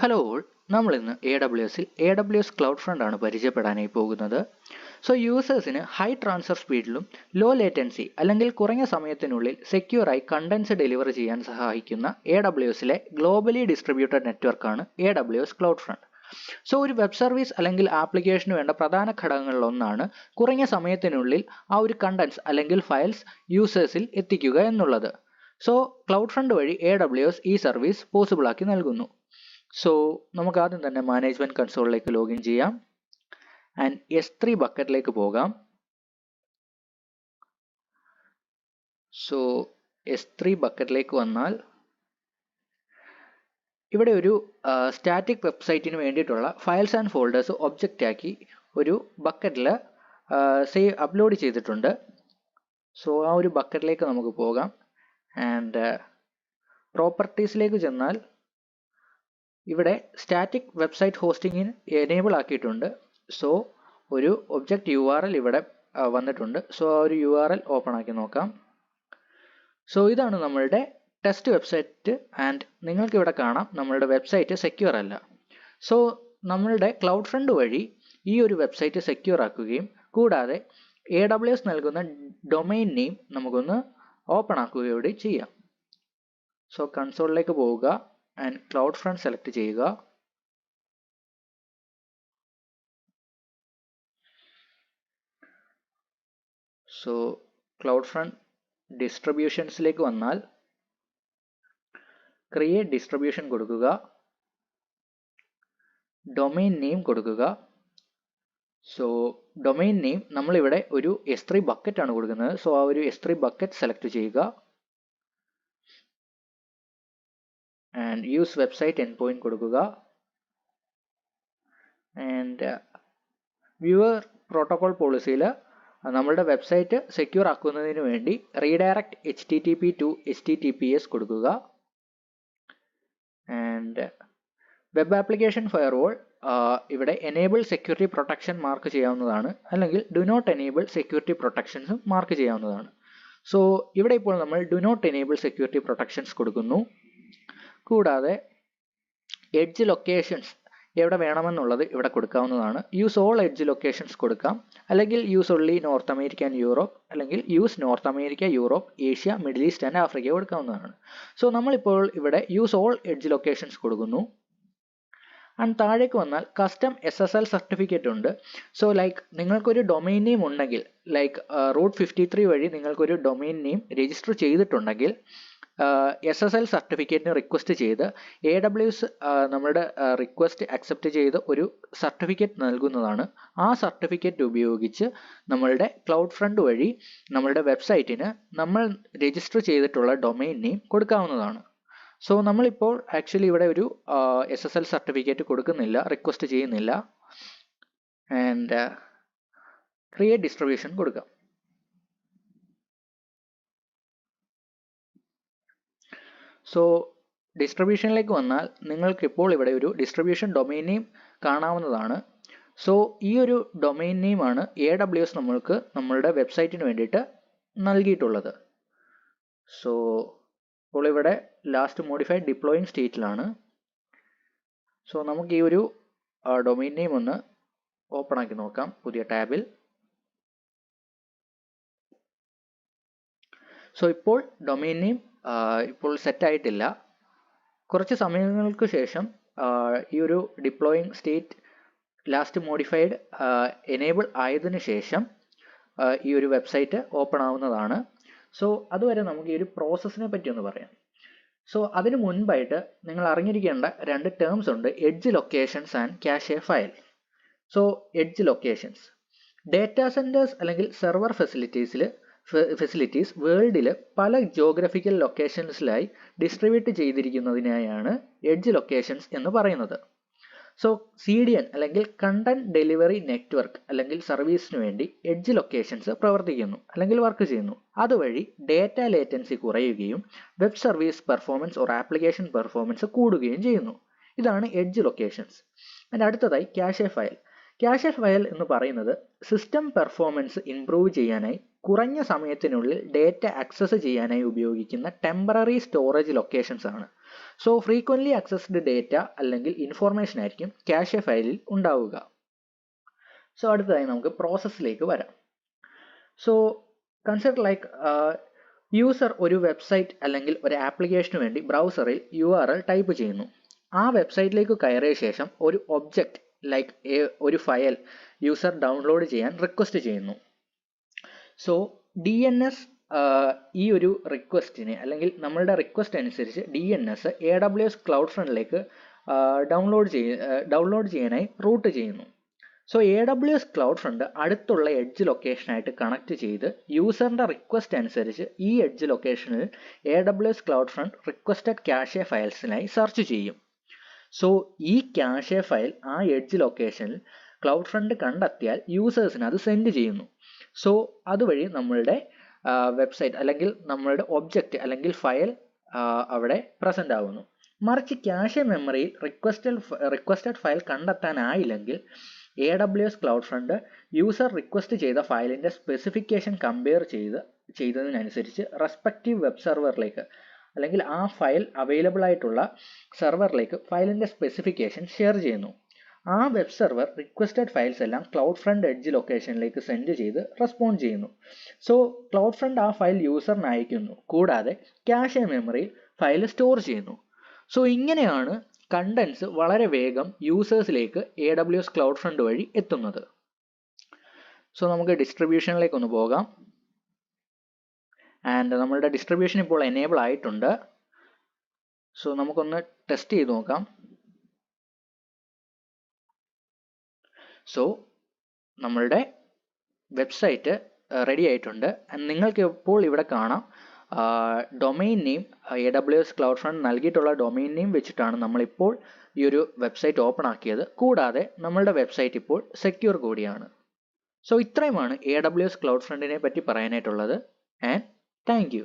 Hello all നമ്മൾ ഇന്ന് A W എസിൽ A W S cloud front ആണ് പരിചയപ്പെടാനായി പോകുന്നത്. സോ യൂസേഴ്സിന് ഹൈ ട്രാൻസ്ഫർ സ്പീഡിലും ലോ ലേറ്റൻസി അല്ലെങ്കിൽ കുറഞ്ഞ സമയത്തിനുള്ളിൽ സെക്യൂറായി കണ്ടൻസ് ഡെലിവർ ചെയ്യാൻ സഹായിക്കുന്ന എ ഡബ്ല്യു എസിലെ ഗ്ലോബലി ഡിസ്ട്രിബ്യൂട്ടഡ് നെറ്റ്വർക്കാണ് A W S CloudFront so ഒരു വെബ് സർവീസ് അല്ലെങ്കിൽ ആപ്ലിക്കേഷന് വേണ്ട പ്രധാന ഘടകങ്ങളിലൊന്നാണ് കുറഞ്ഞ സമയത്തിനുള്ളിൽ ആ ഒരു കണ്ടൻസ് അല്ലെങ്കിൽ ഫയൽസ് യൂസേഴ്സിൽ എത്തിക്കുക എന്നുള്ളത്. സോ ക്ലൗഡ് ഫ്രണ്ട് വഴി എ ഡബ്ല്യു എസ് ഈ സർവീസ് പോസിബിളാക്കി നൽകുന്നു. സോ നമുക്ക് ആദ്യം തന്നെ മാനേജ്മെന്റ് കൺസോളിലേക്ക് ലോഗിൻ ചെയ്യാം. ആൻഡ് എസ് ത്രീ ബക്കറ്റിലേക്ക് പോകാം. സോ എസ് ത്രീ ബക്കറ്റിലേക്ക് വന്നാൽ ഇവിടെ ഒരു സ്റ്റാറ്റിക് വെബ്സൈറ്റിന് വേണ്ടിയിട്ടുള്ള ഫയൽസ് ആൻഡ് ഫോൾഡേഴ്സ് ഒബ്ജക്റ്റ് ആക്കി ഒരു ബക്കറ്റിൽ സേവ് അപ്ലോഡ് ചെയ്തിട്ടുണ്ട്. സോ ആ ഒരു ബക്കറ്റിലേക്ക് നമുക്ക് പോകാം. ആൻഡ് പ്രോപ്പർട്ടീസിലേക്ക് ചെന്നാൽ ഇവിടെ സ്റ്റാറ്റിക് വെബ്സൈറ്റ് ഹോസ്റ്റിംഗിന് എനേബിൾ ആക്കിയിട്ടുണ്ട്. സോ ഒരു ഒബ്ജക്റ്റ് യു ആർ എൽ ഇവിടെ വന്നിട്ടുണ്ട്. സോ ആ ഒരു യു ആർ എൽ ഓപ്പൺ ആക്കി നോക്കാം. സോ ഇതാണ് നമ്മളുടെ ടെസ്റ്റ് വെബ്സൈറ്റ് ആൻഡ് നിങ്ങൾക്ക് ഇവിടെ കാണാം നമ്മളുടെ വെബ്സൈറ്റ് സെക്യൂർ അല്ല. സോ നമ്മളുടെ ക്ലൗഡ് ഫ്രണ്ട് വഴി ഈ ഒരു വെബ്സൈറ്റ് സെക്യൂർ ആക്കുകയും കൂടാതെ എ ഡബ്ല്യു എസ് നൽകുന്ന ഡൊമൈൻ നെയിം നമുക്കൊന്ന് ഓപ്പൺ ആക്കുകയൂടെ ചെയ്യാം. സോ കൺസോളിലേക്ക് പോവുക. ആൻഡ് ക്ലൗഡ് ഫ്രണ്ട് സെലക്ട് ചെയ്യുക. സോ ക്ലൗഡ് ഫ്രണ്ട് ഡിസ്ട്രിബ്യൂഷൻസിലേക്ക് വന്നാൽ ക്രിയേറ്റ് ഡിസ്ട്രിബ്യൂഷൻ കൊടുക്കുക. ഡൊമൈൻ നെയിം കൊടുക്കുക. സോ ഡൊമൈൻ നെയിം നമ്മളിവിടെ ഒരു എസ് ത്രീ ബക്കറ്റ് ആണ് കൊടുക്കുന്നത്. സോ ആ ഒരു എസ് ത്രീ ബക്കറ്റ് സെലക്ട് ചെയ്യുക. And use website endpoint കൊടുക്കുക ആൻഡ് വ്യൂവർ പ്രോട്ടോകോൾ പോളിസിയിൽ നമ്മളുടെ വെബ്സൈറ്റ് സെക്യൂർ ആക്കുന്നതിന് വേണ്ടി redirect H T T P to H T T P S കൊടുക്കുക. ആൻഡ് വെബ് ആപ്ലിക്കേഷൻ ഫയർവാൾ ഇവിടെ എനേബിൾ സെക്യൂരിറ്റി പ്രൊട്ടക്ഷൻ മാർക്ക് ചെയ്യാവുന്നതാണ്. അല്ലെങ്കിൽ ഡു നോട്ട് എനേബിൾ സെക്യൂരിറ്റി പ്രൊട്ടക്ഷൻസും മാർക്ക് ചെയ്യാവുന്നതാണ്. സോ ഇവിടെ ഇപ്പോൾ നമ്മൾ do not enable security protections കൊടുക്കുന്നു. കൂടാതെ എഡ്ജ് ലൊക്കേഷൻസ് എവിടെ വേണമെന്നുള്ളത് ഇവിടെ കൊടുക്കാവുന്നതാണ്. യൂസ് ഓൾ എഡ്ജ് ലൊക്കേഷൻസ് കൊടുക്കാം. അല്ലെങ്കിൽ use only North America and Europe അല്ലെങ്കിൽ use North America Europe Asia Middle East and Africa കൊടുക്കാവുന്നതാണ്. സോ നമ്മളിപ്പോൾ ഇവിടെ യൂസ് ഓൾ എഡ്ജ് ലൊക്കേഷൻസ് കൊടുക്കുന്നു. ആൻഡ് താഴേക്ക് വന്നാൽ custom S S L certificate ഉണ്ട്. സോ ലൈക്ക് നിങ്ങൾക്കൊരു ഡൊമൈൻ നെയിം ഉണ്ടെങ്കിൽ ലൈക്ക് റൂട്ട് ഫിഫ്റ്റി ത്രീ വഴി നിങ്ങൾക്കൊരു ഡൊമൈൻ നെയിം രജിസ്റ്റർ ചെയ്തിട്ടുണ്ടെങ്കിൽ എസ് എസ് എൽ സർട്ടിഫിക്കറ്റിന് റിക്വസ്റ്റ് ചെയ്ത് എ ഡബ്ല്യു എസ് നമ്മുടെ റിക്വസ്റ്റ് അക്സെപ്റ്റ് ചെയ്ത് ഒരു സർട്ടിഫിക്കറ്റ് നൽകുന്നതാണ്. ആ സർട്ടിഫിക്കറ്റ് ഉപയോഗിച്ച് നമ്മളുടെ ക്ലൗഡ് ഫ്രണ്ട് വഴി നമ്മളുടെ വെബ്സൈറ്റിന് നമ്മൾ രജിസ്റ്റർ ചെയ്തിട്ടുള്ള ഡൊമൈൻ നെയിം കൊടുക്കാവുന്നതാണ്. സോ നമ്മളിപ്പോൾ ആക്ച്വലി ഇവിടെ ഒരു എസ് എസ് എൽ സർട്ടിഫിക്കറ്റ് കൊടുക്കുന്നില്ല റിക്വസ്റ്റ് ചെയ്യുന്നില്ല. ആൻഡ് ക്രിയേറ്റ് ഡിസ്ട്രിബ്യൂഷൻ കൊടുക്കാം. സോ ഡിസ്ട്രിബ്യൂഷനിലേക്ക് വന്നാൽ നിങ്ങൾക്ക് ഇപ്പോൾ ഇവിടെ ഒരു ഡിസ്ട്രിബ്യൂഷൻ ഡൊമൈൻ നെയിം കാണാവുന്നതാണ്. സോ ഈ ഒരു ഡൊമൈൻ നെയിമാണ് എ ഡബ്ല്യു എസ് നമ്മൾക്ക് നമ്മളുടെ വെബ്സൈറ്റിന് വേണ്ടിയിട്ട് നൽകിയിട്ടുള്ളത്. സോ ഇപ്പോൾ ഇവിടെ ലാസ്റ്റ് മോഡിഫൈഡ് ഡിപ്ലോയിങ് സ്റ്റേറ്റിലാണ് സോ നമുക്ക് ഈ ഒരു ഡൊമൈൻ നെയിം ഒന്ന് ഓപ്പൺ ആക്കി നോക്കാം പുതിയ ടാബിൽ. സോ ഇപ്പോൾ ഡൊമൈൻ നെയിം ഇപ്പോൾ സെറ്റ് ആയിട്ടില്ല. കുറച്ച് സമയങ്ങൾക്ക് ശേഷം ഈ ഒരു deploying state last modified enable ആയതിനു ശേഷം ഈ ഒരു വെബ്സൈറ്റ് ഓപ്പൺ ആവുന്നതാണ്. സോ അതുവരെ നമുക്ക് ഈ ഒരു പ്രോസസ്സിനെ പറ്റി ഒന്ന് പറയാം. സോ അതിന് മുൻപായിട്ട് നിങ്ങൾ അറിഞ്ഞിരിക്കേണ്ട രണ്ട് ടേംസ് ഉണ്ട് edge locations and cache file so edge locations data centres അല്ലെങ്കിൽ സെർവർ ഫെസിലിറ്റീസിൽ ഫെസിലിറ്റീസ് വേൾഡിൽ പല ജോഗ്രഫിക്കൽ ലൊക്കേഷൻസിലായി ഡിസ്ട്രിബ്യൂട്ട് ചെയ്തിരിക്കുന്നതിനായാണ് എഡ്ജ് ലൊക്കേഷൻസ് എന്ന് പറയുന്നത്. സോ സി ഡി എൻ അല്ലെങ്കിൽ കണ്ടന്റ് ഡെലിവറി നെറ്റ്വർക്ക് അല്ലെങ്കിൽ സർവീസിന് വേണ്ടി എഡ്ജ് ലൊക്കേഷൻസ് പ്രവർത്തിക്കുന്നു അല്ലെങ്കിൽ വർക്ക് ചെയ്യുന്നു. അതുവഴി ഡേറ്റ ലേറ്റൻസി കുറയുകയും web service performance or application performance കൂടുകയും ചെയ്യുന്നു. ഇതാണ് എഡ്ജ് ലൊക്കേഷൻസ് അതിന്റെ അടുത്തതായി ക്യാഷെ ഫയൽ ക്യാഷെ ഫയൽ എന്ന് പറയുന്നത് സിസ്റ്റം പെർഫോമൻസ് ഇംപ്രൂവ് ചെയ്യാനായി കുറഞ്ഞ സമയത്തിനുള്ളിൽ ഡേറ്റ ആക്സസ് ചെയ്യാനായി ഉപയോഗിക്കുന്ന ടെമ്പററി സ്റ്റോറേജ് ലൊക്കേഷൻസ് ആണ്. സോ ഫ്രീക്വൻലി അക്സസ്ഡ് ഡേറ്റ അല്ലെങ്കിൽ ഇൻഫോർമേഷൻ ആയിരിക്കും ക്യാഷെ ഫയലിൽ ഉണ്ടാവുക. സോ അടുത്തതായി നമുക്ക് പ്രോസസ്സിലേക്ക് വരാം. സോ കൺസിഡർ ലൈക്ക് യൂസർ ഒരു വെബ്സൈറ്റ് അല്ലെങ്കിൽ ഒരു ആപ്ലിക്കേഷന് വേണ്ടി ബ്രൗസറിൽ യു ആർ എൽ ടൈപ്പ് ചെയ്യുന്നു. ആ വെബ്സൈറ്റിലേക്ക് കയറിയ ശേഷം ഒരു ഒബ്ജക്റ്റ് ലൈക്ക് ഒരു ഫയൽ യൂസർ ഡൗൺലോഡ് ചെയ്യാൻ റിക്വസ്റ്റ് ചെയ്യുന്നു. സോ ഡി എൻ എസ് ഈ ഒരു റിക്വസ്റ്റിന് അല്ലെങ്കിൽ നമ്മളുടെ റിക്വസ്റ്റ് അനുസരിച്ച് D N S A W S cloud ഫ്രണ്ടിലേക്ക് ഡൗൺലോഡ് ചെയ്യ ഡൗൺലോഡ് ചെയ്യാനായി റൂട്ട് ചെയ്യുന്നു. So A W S cloud front അടുത്തുള്ള എഡ്ജ് ലൊക്കേഷനായിട്ട് കണക്ട് ചെയ്ത് യൂസറിന്റെ റിക്വസ്റ്റ് അനുസരിച്ച് ഈ എഡ്ജ് ലൊക്കേഷനിൽ A W S cloud front requested cache ഫയൽസിനായി search ചെയ്യും. സോ ഈ ക്യാഷെ ഫയൽ ആ എഡ്ജ് ലൊക്കേഷനിൽ ക്ലൗഡ് ഫ്രണ്ട് കണ്ടെത്തിയാൽ യൂസേഴ്സിന് അത് സെൻഡ് ചെയ്യുന്നു. സോ അതുവഴി നമ്മളുടെ വെബ്സൈറ്റ് അല്ലെങ്കിൽ നമ്മളുടെ ഒബ്ജക്റ്റ് അല്ലെങ്കിൽ ഫയൽ അവിടെ പ്രസന്റ് ആവുന്നു. മറിച്ച് ക്യാഷെ മെമ്മറിയിൽ requested requested file കണ്ടെത്താനായില്ലെങ്കിൽ A W S CloudFront user request ചെയ്ത ഫയലിന്റെ സ്പെസിഫിക്കേഷൻ കമ്പയർ ചെയ്ത് ചെയ്തതിനനുസരിച്ച് റെസ്പെക്റ്റീവ് വെബ് സെർവറിലേക്ക് അല്ലെങ്കിൽ ആ ഫയൽ അവൈലബിൾ ആയിട്ടുള്ള സെർവറിലേക്ക് ഫയലിന്റെ സ്പെസിഫിക്കേഷൻ ഷെയർ ചെയ്യുന്നു. ആ വെബ് സെർവർ റിക്വസ്റ്റഡ് ഫയൽസ് എല്ലാം ക്ലൗഡ് ഫ്രണ്ട് എഡ്ജ് ലൊക്കേഷനിലേക്ക് സെൻഡ് ചെയ്ത് റെസ്പോണ്ട് ചെയ്യുന്നു. സോ ക്ലൗഡ് ഫ്രണ്ട് ആ ഫയൽ യൂസറിന് അയക്കുന്നു. കൂടാതെ ക്യാഷെ മെമ്മറിയിൽ ഫയൽ സ്റ്റോർ ചെയ്യുന്നു. സോ ഇങ്ങനെയാണ് കണ്ടൻസ് വളരെ വേഗം യൂസേഴ്സിലേക്ക് A W S cloud front വഴി എത്തുന്നത്. സോ നമുക്ക് ഡിസ്ട്രിബ്യൂഷനിലേക്ക് ഒന്ന് പോകാം. ആൻഡ് നമ്മളുടെ ഡിസ്ട്രിബ്യൂഷൻ ഇപ്പോൾ എനേബിൾ ആയിട്ടുണ്ട്. സോ നമുക്കൊന്ന് ടെസ്റ്റ് ചെയ്ത് നോക്കാം. സോ നമ്മളുടെ വെബ്സൈറ്റ് റെഡി ആയിട്ടുണ്ട്. നിങ്ങൾക്ക് ഇപ്പോൾ ഇവിടെ കാണാം domain name A W S CloudFront നൽകിയിട്ടുള്ള ഡൊമൈൻ നെയിം വെച്ചിട്ടാണ് നമ്മളിപ്പോൾ ഈ ഒരു വെബ്സൈറ്റ് ഓപ്പൺ ആക്കിയത്. കൂടാതെ നമ്മളുടെ വെബ്സൈറ്റ് ഇപ്പോൾ സെക്യൂർ കൂടിയാണ്. സോ ഇത്രയുമാണ് എ ഡബ്ല്യു എസ് ക്ലൗഡ് ഫ്രണ്ടിനെ പറ്റി പറയാനായിട്ടുള്ളത്. And thank you